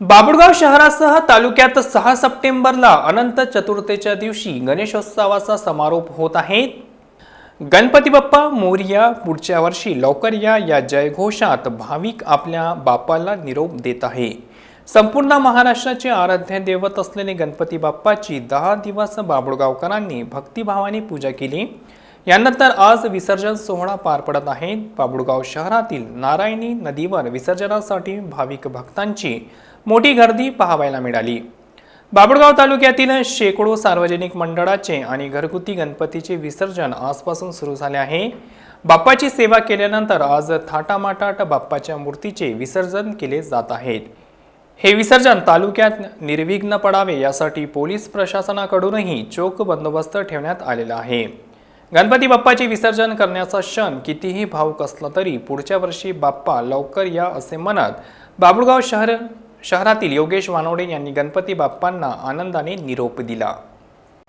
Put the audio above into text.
बाबुळगाव शहरासह तालुक्यात सहा सप्टेंबरला अनंत चतुर्थीच्या दिवशी गणेशोत्सवाचा समारोप होत आहे. गणपती बाप्पा मोरिया पुढच्या वर्षी लवकर या या जयघोषात भाविक आपल्या बाप्पाला निरोप देत आहे. संपूर्ण महाराष्ट्राचे आराध्य दैवत असलेले गणपती बाप्पाची दहा दिवस बाबुळगावकरांनी भक्तिभावाने पूजा केली. यानंतर आज विसर्जन सोहळा पार पडत आहे. बाबुळगाव शहरातील नारायणी नदीवर विसर्जनासाठी भाविक भक्तांची मोठी गर्दी पाहावायला मिळाली. बाबुळगाव तालुक्यातील शेकडो सार्वजनिक मंडळाचे आणि घरगुती गणपतीचे विसर्जन आजपासून सुरू झाले आहे. बाप्पाची सेवा केल्यानंतर आज थाटामाटाट बाप्पाच्या मूर्तीचे विसर्जन केले जात आहेत हे विसर्जन तालुक्यात निर्विघ्न पडावे यासाठी पोलीस प्रशासनाकडूनही चोख बंदोबस्त ठेवण्यात आलेला आहे. गणपती बाप्पाचे विसर्जन करण्याचा क्षण कितीही भावूक असला तरी पुढच्या वर्षी बाप्पा लवकर या असे म्हणत बाबुळगाव शहर शहरातील योगेश वानोडे यांनी गणपती बाप्पांना आनंदाने निरोप दिला.